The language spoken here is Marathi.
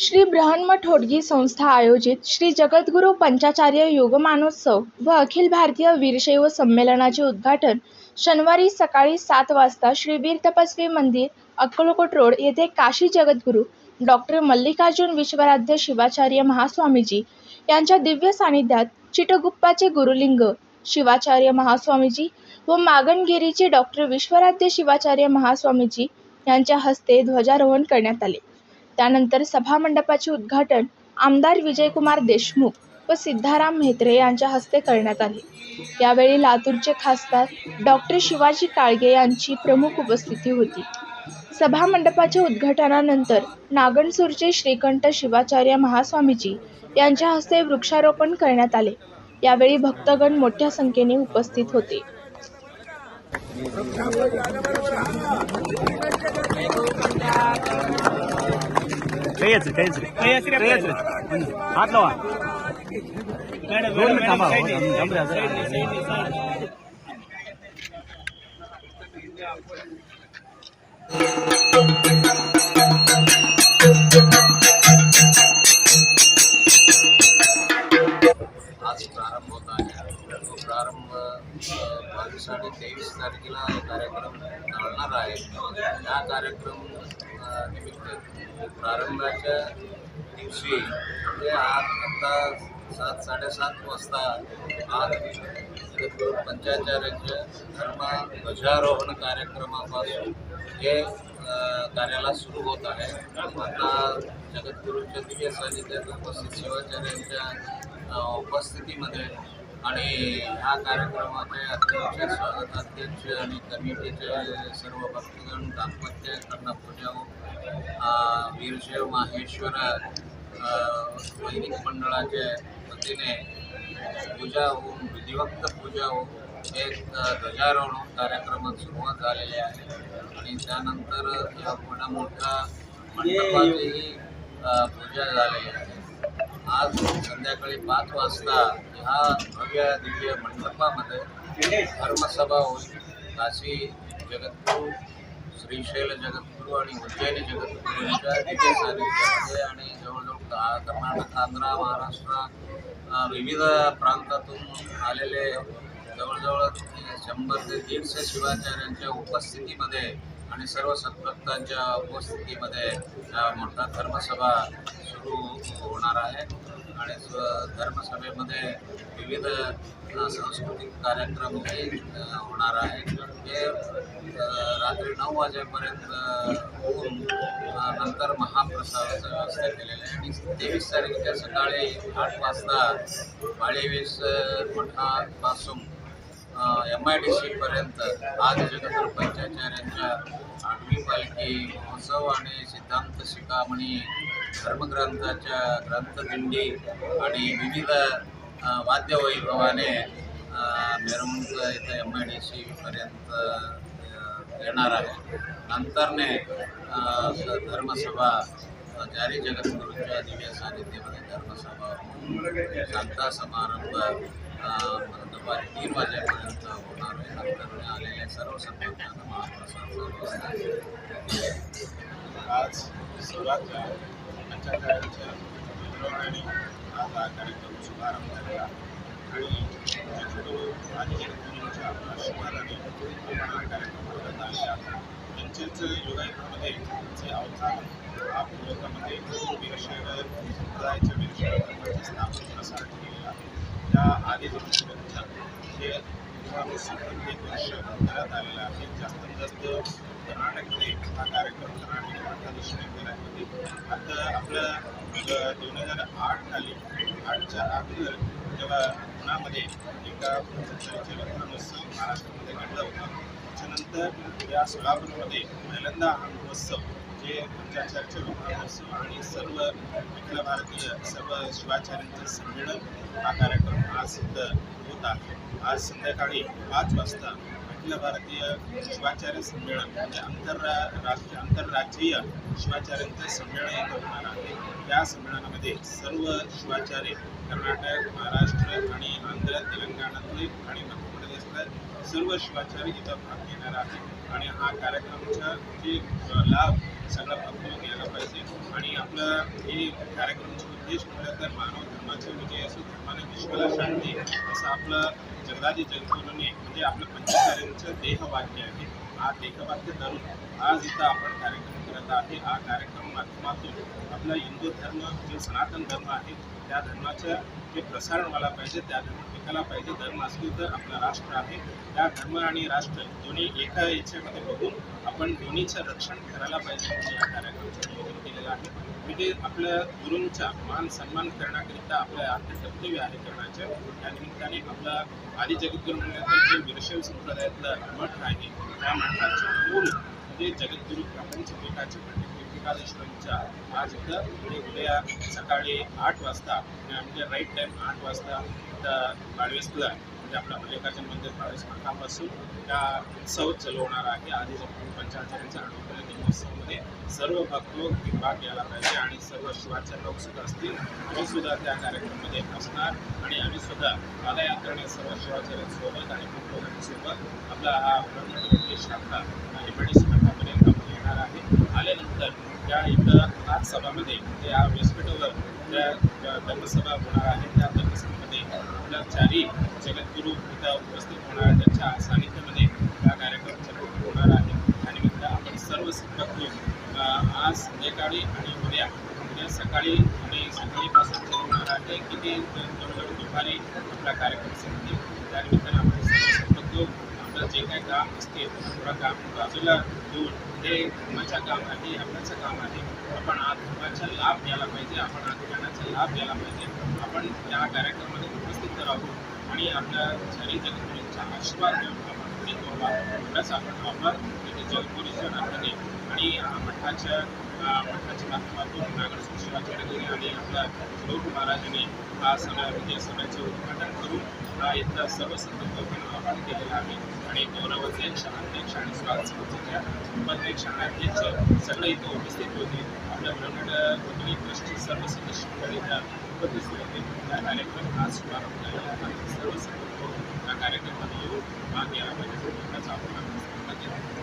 श्री ब्रहन्मठ ठोडगी संस्था आयोजित श्री जगद्गुरू पंचाचार्य योगमानोत्सव व अखिल भारतीय वीरशैव संमेलनाचे उद्घाटन शनिवारी सकाळी सात वाजता श्री वीर तपस्वी मंदिर अक्कलकोट रोड येथे काशी जगद्गुरू डॉक्टर मल्लिकार्जुन विश्वराध्य शिवाचार्य महास्वामीजी यांच्या दिव्य सानिध्यात चिटगुप्पाचे गुरुलिंग शिवाचार्य महास्वामीजी व मागणगिरीचे डॉक्टर विश्वराध्य शिवाचार्य महास्वामीजी यांच्या हस्ते ध्वजारोहण करण्यात आले. त्यानंतर सभामंडपाचे उद्घाटन आमदार विजयकुमार देशमुख व सिद्धाराम म्हेत्रे यांच्या हस्ते करण्यात आले. यावेळी लातूरचे खासदार डॉक्टर शिवाजी काळगे यांची प्रमुख उपस्थिती होती. सभामंडपाच्या उद्घाटनानंतर नागणसूरचे श्रीकंठ शिवाचार्य महास्वामीजी यांच्या हस्ते वृक्षारोपण करण्यात आले. यावेळी भक्तगण मोठ्या संख्येने उपस्थित होते. ಕೈ ಹಚ್ಚಿರಿ ಕೈ ಹಚ್ಚಿರಿ ಕೈ ಹಚ್ಚಿರಿ ಕೈ ಹಚ್ಚಿರಿ ಹಾಕ್ಲವ ರೋಡ್ ಮೇಲೆ ಕಾಮ Thank you. वीस तारखेला कार्यक्रम चालणार आहे. या कार्यक्रम निमित्त प्रारंभाच्या दिवशी म्हणजे आज आत्ता सात साडेसात वाजता आज पंचाचार्यांच्या धर्म ध्वजारोहण कार्यक्रमापासून हे कार्याला सुरू होत आहे. आता जगद्गुरूंच्या दिव्य सानिध्यात उपस्थित शिवाचार्यांच्या उपस्थितीमध्ये आणि ह्या कार्यक्रमाचे अध्यक्ष स्वागताध्यक्ष आणि कमिटीचे सर्व भक्तगण दाम्पत्य कर्णपूजा वीरशैव माहेश्वर वैदिक मंडळाच्या वतीने पूजा होऊन विधिवक्त पूजा होऊन एक ध्वजारोहण कार्यक्रमात सुरुवात झालेली आहे. आणि त्यानंतर या मोठा मोठ्या मंडपाचीही पूजा झालेली आहे. आज संध्याकाळी पाच वाजता ह्या भव्य दिव्य मंडपामध्ये धर्मसभा होईल. काशी जगद्गुरू श्रीशैल जगद्गुरू आणि उज्जैनी जगद्गुरूंच्या दिव्य सानिध्यामध्ये आणि जवळजवळ कर्नाटक आंध्र महाराष्ट्र विविध प्रांतातून आलेले जवळजवळ शंभर ते दीडशे शिवाचार्यांच्या उपस्थितीमध्ये आणि सर्व सद्भक्तांच्या उपस्थितीमध्ये मोठा धर्मसभा सुरू होणार आहे. आणि धर्मसभेमध्ये विविध सांस्कृतिक कार्यक्रम हे होणार आहेत. हे रात्री नऊ वाजेपर्यंत होऊन नंतर महाप्रसादाचं व्यवस्था केलेली आहे. आणि तेवीस तारखेच्या सकाळी आठ वाजता माळीवीस मठापासून एम आय डी सीपर्यंत आज जगद्गुरू पंचाचार्यांच्या आठवी पालखी महोत्सव आणि सिद्धांत शिखामणी धर्मग्रंथाच्या ग्रंथदिंडी आणि विविध वाद्यवैभवाने अ, मिरवणूक इथं एम आय डी सीपर्यंत येणार आहे. नंतरने धर्मसभा जारी जगद्गुरूंच्या दिव्य सानिध्यामध्ये धर्मसभा शांता समारंभ दुपारी तीन वाजेपर्यंत होणार आहे. नंतर आलेले सर्व संबंधांना महाप्रसाद आज त्यांच्या पंचाचार्यांच्या मिरवणुकीने आज हा कार्यक्रम शुभारंभ झालेला. आणि जगद्गुरू आदी जगद्गुरूंच्या हा कार्यक्रम करत आलेला त्यांचेच योगायोगामध्ये जे अवतार हा पूर्वकामध्ये वीरशैव संप्रदायाच्या वीरशैव धर्माची केलेला त्या आदी हे जे करण्यात आलेला आहे जास्तीत जास्त कर्नाटकमध्ये हा कार्यक्रम कर्नाटक मोठ्या दृष्टीने केला आता आपल्या दोन हजार आठ साली आठच्या अगोदर जेव्हा पुण्यामध्ये एका पंचायतीचे महोत्सव महाराष्ट्रामध्ये घडला होता त्याच्यानंतर या सोलापूरमध्ये पहिल्यांदा हा महोत्सव जे पंचाचार्यचे महोत्सव आणि सर्व अखिल भारतीय सर्व शिवाचार्यांचं संमेलन हा कार्यक्रम आज सिद्ध होता आज संध्याकाळी पाच वाजता अखिल भारतीय शिवाचार्य संमेलन म्हणजे आंतररा राष्ट्रीय आंतरराज्यीय शिवाचार्यांचं संमेलन इथं होणार आहे. त्या संमेलनामध्ये सर्व शिवाचार्य कर्नाटक महाराष्ट्र आणि आंध्र तेलंगणातले आणि मध्य सर्व शिवाचार्य इथं भाग घेणार आहे. आणि हा कार्यक्रमाचा जे लाभ सगळा भक्तोग घ्यायला पाहिजे. आणि आपला हे कार्यक्रमाचा उद्देश म्हटलं तर मानव धर्माचे विजय असो धर्माने विश्वाला शांती असं आपलं जगदाजी जगद्गुरूने म्हणजे आपलं पंचकार्यांचं देहवाक्य आहे. हा देहवाक्य धरून आज इथं आपण कार्यक्रम करत आहे. हा कार्यक्रम माध्यमातून आपला हिंदू धर्म जो सनातन धर्म आहे त्या धर्माचं जे प्रसारण व्हायला पाहिजे त्या धर्म टिकायला पाहिजे धर्म असली तर आपला राष्ट्र आहे. त्या धर्म आणि राष्ट्र दोन्ही एका याच्यामध्ये बघून आपण दोन्हीचं रक्षण करायला पाहिजे म्हणजे या कार्यक्रमाचं नियोजन केलेलं आहे. म्हणजे आपल्या गुरूंचा मान सन्मान करण्याकरिता आपल्या आर्थिक कर्तव्य आहे करण्याचे त्या निमित्ताने आपला आदी जगद्गुरू म्हणलं जे वीरशैव संप्रदायातलं मठ आहे त्या मठाचं मूल म्हणजे जगद्गुरू प्रपंच पीठाचे पंडित व्यक्तिकादेश्वरांच्या आज इथं म्हणजे उद्या सकाळी आठ वाजता म्हणजे राईट टाईम आठ वाजता इथं बाळवेसला म्हणजे आपल्या मल्लिकार्जुन मंदिर बाळवेस मठापासून त्या उत्सव चालू होणार आहे. आधी जगद्गुरू पंचाचार्यांच्या अनुभव दिनोत्सवमध्ये सर्व भक्त भाग घ्यायला पाहिजे आणि सर्व शिवाचे लोकसुद्धा असतील. तोसुद्धा सुद्धा त्या कार्यक्रमामध्ये असणार आणि आम्ही सुद्धा पादयात्रेने सर्व शिवाचार्यांसोबत आणि भक्तोगांसोबत आपला हा उद्देश आपला एमआयडीसी मठापर्यंत आपण येणार आहे. आल्यानंतर त्या इथं आज सभामध्ये त्या व्यासपीठावर त्या धर्मसभा होणार आहे. त्या धर्मसभेमध्ये आपल्या चारही जगद्गुरू इथं उपस्थित होणार आहे त्यांच्या सानिध्यामध्ये हा कार्यक्रम चालू होणार आहे. त्यानिमित्त आपण सर्व भक्त आज संध्याकाळी आणि उद्या उद्या सकाळी आणि सकाळीपासून चालू होणार आहे. किती जवळजवळ दुपारी आपला कार्यक्रम संपतील त्यानिमित्तानं आपण सर्व भक्त आपलं जे काही काम असते थोडं काम बाजूला देऊन हे धर्माचं काम आहे आपल्याचं काम आहे. आपण आज धर्माचा लाभ घ्यायला पाहिजे आपण आज लाभ घ्यायला पाहिजे. आपण या कार्यक्रमामध्ये उपस्थित राहू आणि आपल्या शरीर जगद्गुरूंचा आशीर्वाद घेऊन आपण पुढे व्हावा. एवढंच आपण आभार तिथे जगद्गुरूच्या नात्याने आणि मठाच्या मठाच्या माध्यमातून नागड शिवाजी नगरी आणि आपला महाराजांनी हा सणामध्ये सणाचे उद्घाटन करून इथला सर्व संदर्भांना आवाहन आहे आणि गौरवाचे शहराध्यक्ष आणि स्वागत समितीच्या उपाध्यक्ष शहराध्यक्ष सगळे इथं उपस्थित होते आपल्या ब्रह्मण मंडळी कार्यक्रम आज शुभारंभ झाला आणि सर्व संदर्भ कार्यक्रमात येऊन मागे आवाजाचा आवाहन